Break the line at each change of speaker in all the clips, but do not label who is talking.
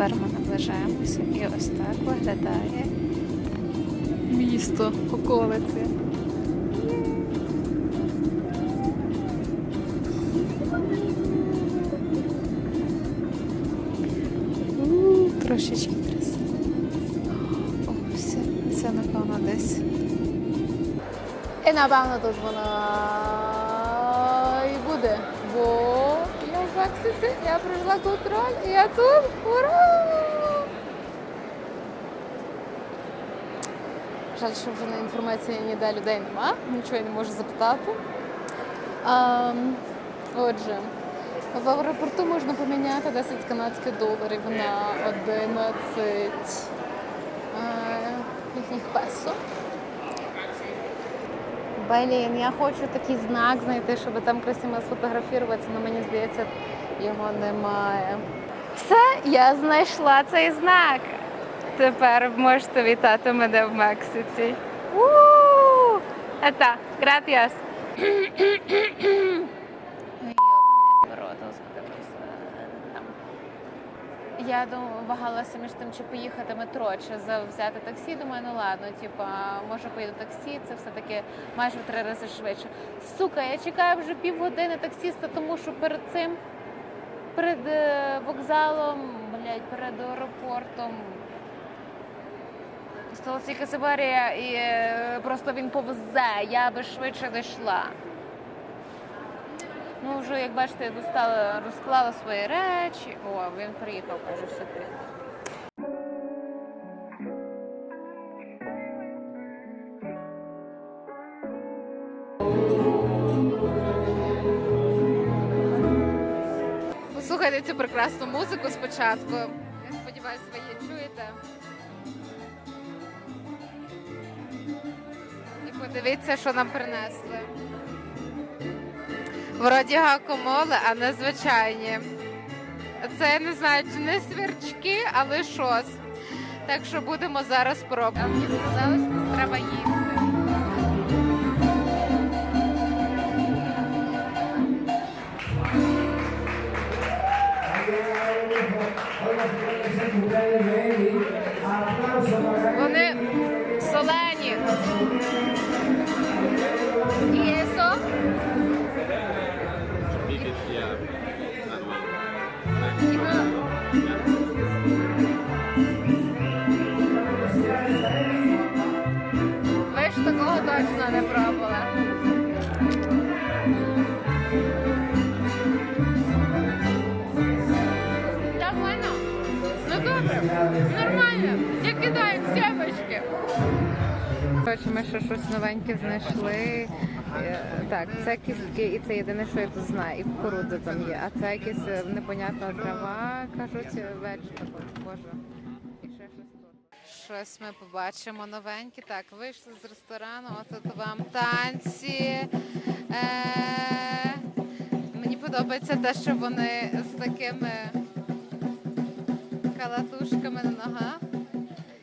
тепер ми наближаємося і ось так виглядає місто, околиці. Трошечки трясе. Ось, це напевно десь. І напевно тут воно і буде. Бо в Мексиці, я пройшла контроль, і я тут. Ура! Жаль, що вже на інформації ніде людей нема, нічого я не можу запитати. А, отже, в аеропорту можна поміняти 10 канадських доларів на 11 е, їхніх песо. Блін, я хочу такий знак знайти, щоб там красиво сфотографуватися, але мені здається, його немає. Все, я знайшла цей знак. Тепер можете вітати мене в Мексиці. У! Ета, gracias. Ой, йобаний в рот, господи, просто, там. Я вагалася між тим, чи поїхати метро, чи взяти таксі. Думаю, ну ладно, типа, може поїду таксі, це все-таки майже в три рази швидше. Сука, я чекаю вже півгодини таксіста, тому що перед цим, перед е, вокзалом, блядь, перед аеропортом. Сталася якась аварія і е, просто він повзе, я би швидше дійшла. Ну, вже, як бачите, я достала, розклала свої речі. О, він приїхав, каже, сюди. Послухайте цю прекрасну музику спочатку. Я сподіваюся, ви її чуєте. І подивіться, що нам принесли. Вроді гакомоле, а не звичайні. Це я не знаю, чи не свірчки, але щось. Так що будемо зараз пробувати. Мені сказали, що треба їсти. Ми ще щось новеньке знайшли. Е, Так, це кістки, і це єдине, що я тут знаю. І кукурудза там є. А це якась е, непонятна трава, кажуть, vegetable. Боже. І ще щось тут. Щось ми побачимо новеньке. Так, вийшли з ресторану, отут вам танці. Е, мені подобається те, що вони з такими калатушками на ногах.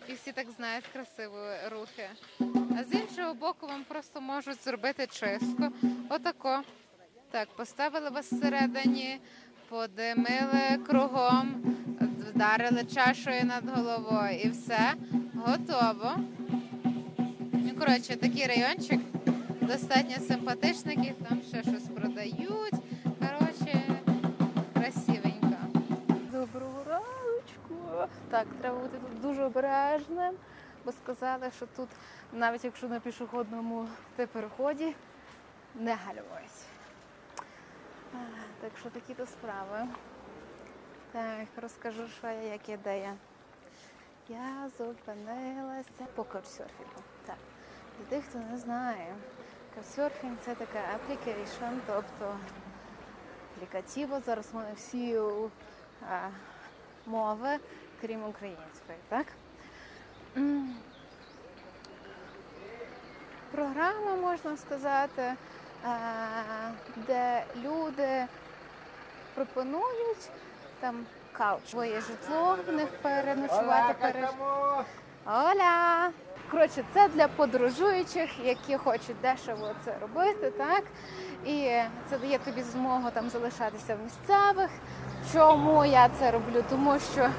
І всі так знають красиво рухи. А з іншого боку, вам просто можуть зробити чистку. Отако. Так, поставили вас всередині, подимили кругом, вдарили чашою над головою і все. Готово. Ну, коротше, такий райончик достатньо симпатичний, там ще щось продають. Коротше, красивенько. Доброго раночку. Так, треба бути тут дуже обережним, бо сказали, що тут, навіть якщо на пішохідному ти переході, не гальмують. Так що такі то справи. Так, розкажу, що я, як ідея. Я зупинилася по каучсерфінгу. Так, для тих, хто не знає, каучсерфінг – це така аплікейшн, тобто аплікативо, зараз вони всі а, мови, крім української, так? Програма, можна сказати, де люди пропонують там кауч, своє житло в них переночувати. переж... Оля! Коротше, це для подорожуючих, які хочуть дешево це робити, так? І це дає тобі змогу там залишатися в місцевих. Чому я це роблю? Тому що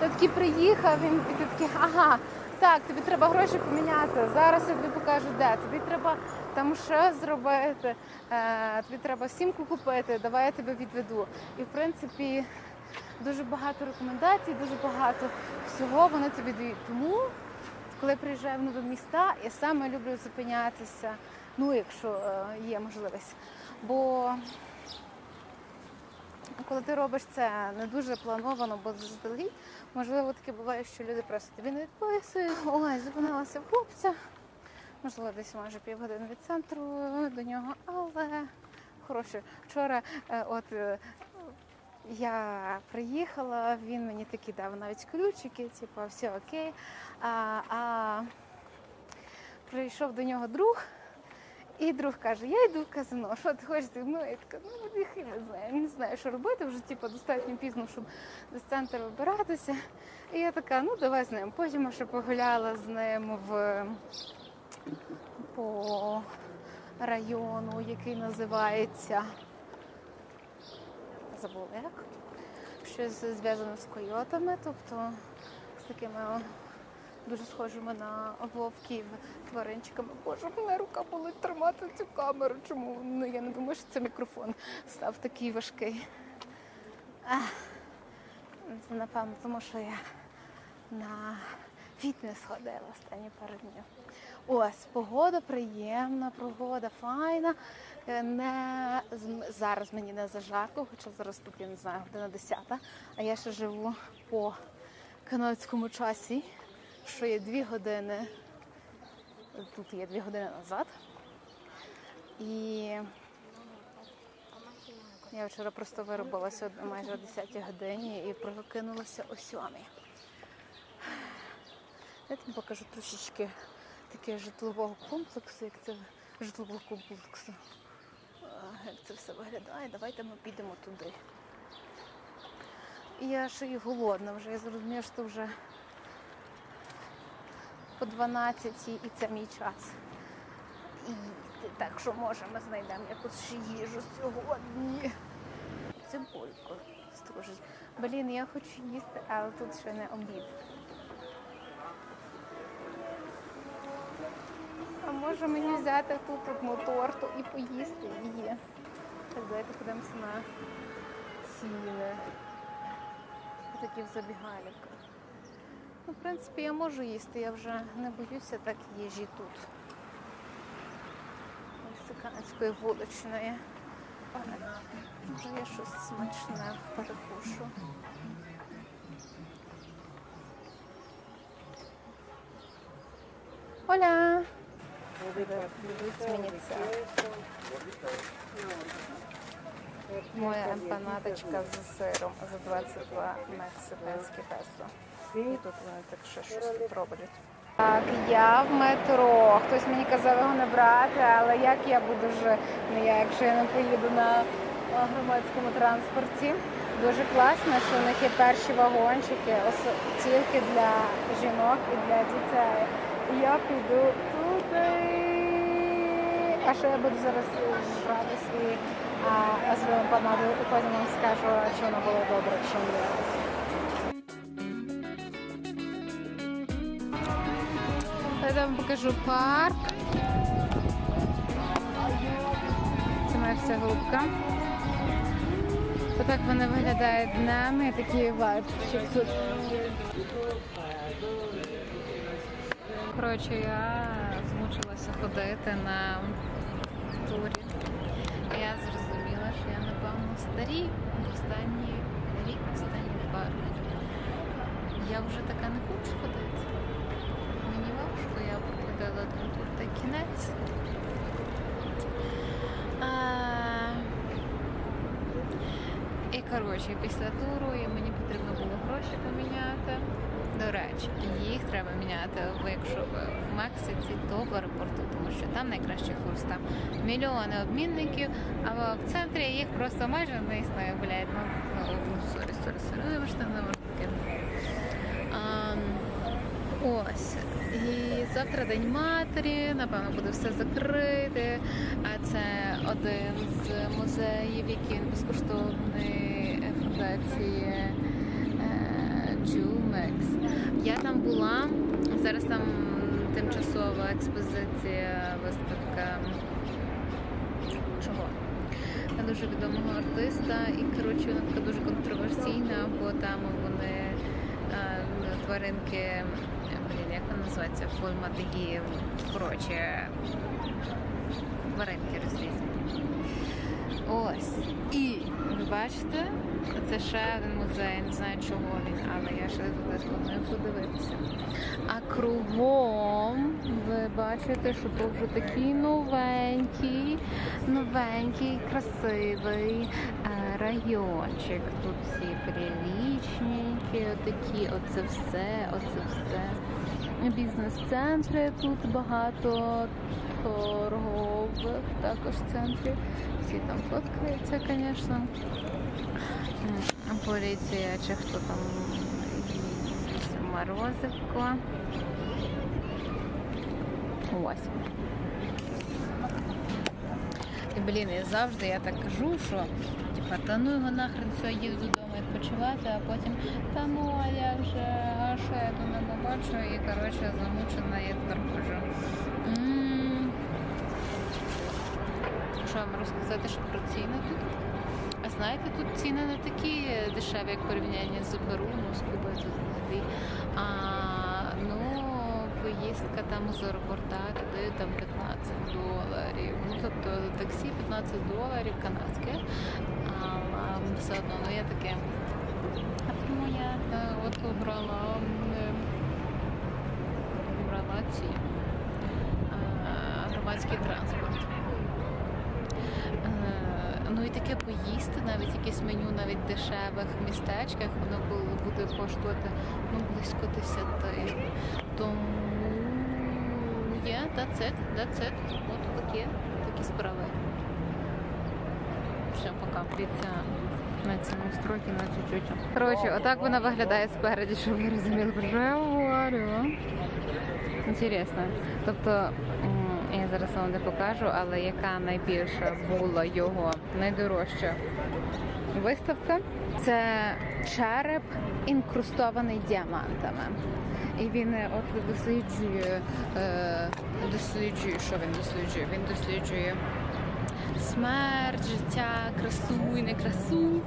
Ти такий приїхав, він і ти такий, ага, так, тобі треба гроші поміняти. Зараз я тобі покажу, де. Тобі треба там що зробити, е, тобі треба сімку купити, давай я тебе відведу. І в принципі дуже багато рекомендацій, дуже багато всього вони тобі дають. Тому, коли я приїжджаю в нові міста, я саме люблю зупинятися, ну якщо е, є можливість. Бо коли ти робиш це не дуже плановано, бо заздалегідь, можливо, таке буває, що люди просто тобі не відписують. Ой, зупинилася в хлопця. Можливо, десь майже півгодини від центру до нього, але хороше. Вчора е, от е, я приїхала, він мені такі дав навіть ключики, типу, все окей. А, а прийшов до нього друг. І друг каже, я йду в казино, що ти хочеш зі мною? Я така, ну їх не знаю, не знаю, що робити, вже типу, достатньо пізно, щоб до центру вибиратися. І я така, ну давай з ним. Потім ще погуляла з ним в по району, який називається. Забула як. Щось зв'язане з койотами, тобто з такими дуже схожими на вовків тваринчиками. Боже, в мене рука болить тримати цю камеру. Чому? Ну я не думаю, що це мікрофон став такий важкий. Це напевно, тому що я на фітнес ходила останні пару днів. Ось, погода приємна, погода файна. Е, Не, зараз мені не зажарко, хоча зараз тут, я не знаю, година 10, а я ще живу по канадському часі, що є дві години. Тут є дві години назад. І я вчора просто виробилася майже о 10 годині і прокинулася о 7. Я вам покажу трошечки таке житлового комплексу, як це житлового комплексу. Як це все виглядає, давайте ми підемо туди. І я ще й голодна вже, я зрозуміла, що вже по 12 і це мій час. І. Так що може ми знайдемо якусь їжу сьогодні. Цибульку стружить. Блін, я хочу їсти, але тут ще не обід. А може мені взяти тут одну торту і поїсти її? Так, давайте подивимося на ціни. Такі в забігалівках. Ну, в принципі, я можу їсти, я вже не боюся так їжі тут. Мексиканської вуличної. Може я щось смачне перекушу. Оля! Моя емпанадочка з сиром за 22 мексиканські песо. І тут вони так ще щось тут роблять. Так, я в метро. Хтось мені казав його не брати, але як я буду вже не я, якщо я не поїду на громадському транспорті. Дуже класно, що в них є перші вагончики, тільки для жінок і для дітей. Я піду туди. А що я буду зараз брати свій а, свою помаду і потім вам скажу, чи воно було добре, чи ні. Я вам покажу парк. Це моя вся голубка. Отак вони виглядають днями, такий вайбчик тут. Коротше, я змучилася ходити на турі. Я зрозуміла, що я напевно старі останні рік, останні два. Я вже така не хочу ходити. Важко, я проходила один тур та кінець. І коротше, після туру і мені потрібно було гроші поміняти. До речі, їх треба міняти, ви, якщо ви в Мексиці, то в аеропорту, тому що там найкращий курс. Там мільйони обмінників, а в центрі їх просто майже не існує, блядь. Ну, сорі, сорі, сорі, вибачте, не можу таке. Ось. І завтра День матері, напевно, буде все закрите. А це один з музеїв, який він безкоштовний фундації е, Джу Я там була. Зараз там тимчасова експозиція, виставка. Чого? Дуже відомого артиста, і коротше вона така дуже контроверсійна, бо там вони е, тваринки, блін, як вона називається? Фольмадигі, коротше, тваринки розрізні. Ось. І ви бачите, це ще один музей, не знаю чого він, але я ще туди планую подивитися. А кругом ви бачите, що тут вже такий новенький, новенький, красивий е, райончик. Тут всі прилічненькі, отакі, оце все, оце все. Бізнес-центри тут багато торгових також центрів. Всі там фоткаються, звісно. Поліція чи хто там морозивко. Ось. І блін, і завжди я так кажу, що типа, та ну його нахрен все, їду відпочивати, а потім та ну а як же, а що я тут не побачу і коротше замучена я тепер хожу. Що вам розказати, що про ціни тут? А знаєте, тут ціни не такі дешеві, як в порівнянні з Перу, ну, з Кубою тут взагалі. А, ну, поїздка там з аеропорта туди там 15 доларів. Ну, тобто таксі 15 доларів канадське. Але все одно, ну я таке. От обрала, е, обрала ці е, громадський транспорт. Е, Ну і таке поїсти, навіть якесь меню, навіть дешевих містечках, воно буде коштувати ну, близько 10. Тому є, that's it. От такі, такі справи. Все, пока. На настройки на тютю. Коротше, отак вона виглядає спереді, щоб ви розуміли, про що я говорю. Інтересно. Тобто, я зараз вам не покажу, але яка найбільша була його найдорожча виставка. Це череп інкрустований діамантами. І він от досліджує, е, досліджує, що він досліджує? Він досліджує смерть, життя, красу і не красу.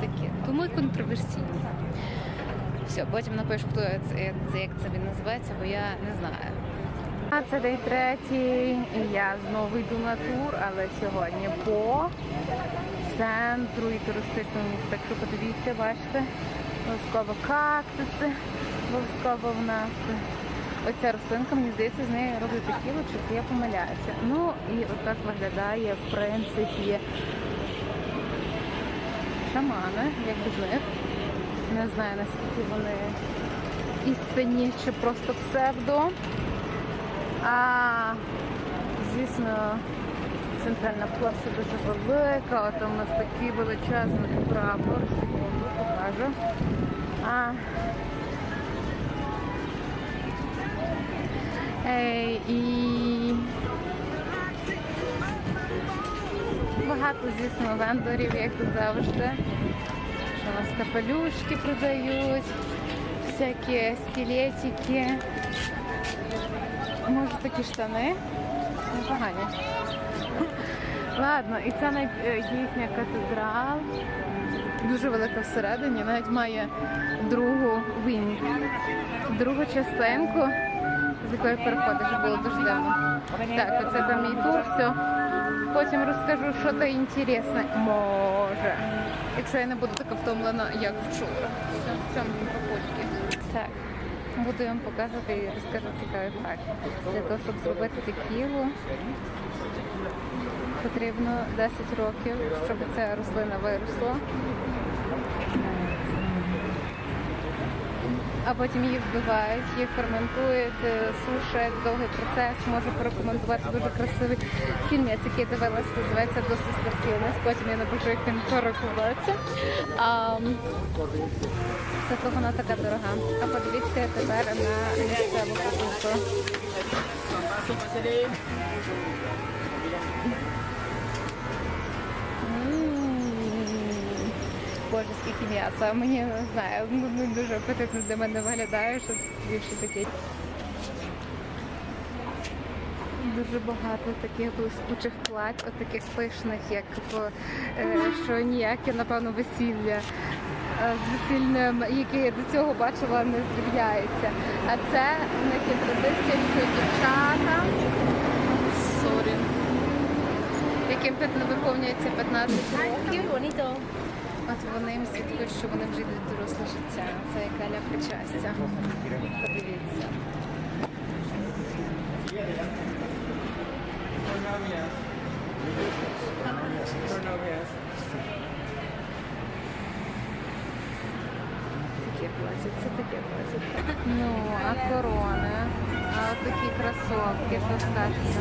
Таке. Тому і контроверсійно. Все, потім напишу, хто це, як це він називається, бо я не знаю. А це день третій, і я знову йду на тур, але сьогодні по центру і туристичному місту. Так що подивіться, бачите, обов'язково кактуси, обов'язково в нас. Оця рослинка, мені здається, з нею роблять такі чи я помиляюся. Ну і отак виглядає, в принципі, шамани, як без них. Не знаю, наскільки вони істинні чи просто псевдо. А, звісно, центральна площа дуже велика, от у нас такий величезний прапор. Секунду, покажу. А, і багато, звісно, вендорів, як завжди. Що у нас капелюшки продають, всякі скелетики. Може такі штани. Непогані. Ладно, і це е, їхня катедрал. Дуже велика всередині, навіть має другу вінь, другу частинку, з якої переходиш, було дуже дивно. Так, оце там мій тур, все. Потім розкажу, що то інтересне. Може. Якщо я не буду така втомлена, як вчора. Все, в цьому попутки. Так. Буду вам показувати і розкажу цікавий факт. Для того, щоб зробити текілу, потрібно 10 років, щоб ця рослина виросла. А потім її вбивають, її ферментують, е, сушать, довгий процес. Можу порекомендувати дуже красивий фільм. Я тільки дивилась, називається «Досить стартівність». Потім я напишу, як він. А, це то вона така дорога. А подивіться тепер на місцеву культуру. Боже, скільки м'яса. Мені не знаю, ну дуже апетитно для мене виглядає, що більше таке. Дуже багато таких блискучих плать, от таких пишних, як по, е, що ніяке, напевно, весілля е, з весільним, яке я до цього бачила, не зрівняється. А це в них є традиція, що дівчата сорі, яким виповнюється 15 років. Вони їм свідкують, що вони вже йдуть доросле життя. Це яка ляпка щастя. Подивіться. Таке платять, це таке платять. Ну, а корони, а такі кросовки, що скажете?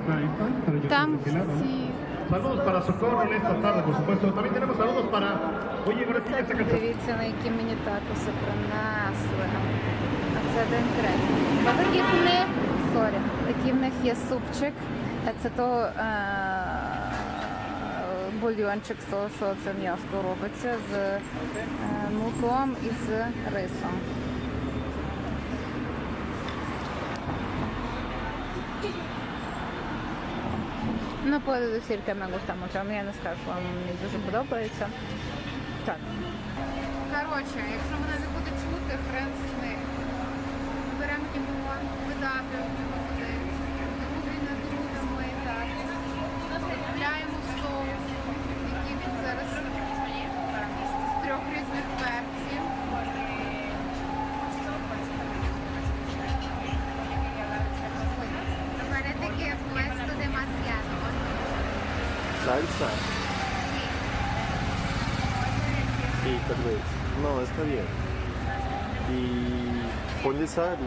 Está ahí, está, pero yo
Там
creo que lado, ¿no?
всі.
Saludos para Socorro en esta tarde, por supuesto. También tenemos saludos para.
Дивіться, на які мені такоси принесли. А це день третій. А таких в них, сорі, такий в них є супчик. А Це то е, бульйончик з того, що це м'ясо робиться з е, муком і з рисом. Ну, по me gusta mucho. Я не скажу, що вам мені дуже подобається. Коротше, якщо мене не буде чути, хрен з ним. Беремо лімон, видавлюємо його туди, другий на другому етапі. Додаємо соус, який він зараз з трьох різних перців. Parece que puesto demasiado.
Salsa. Sí, tal vez. não, estaria. E onde sabe?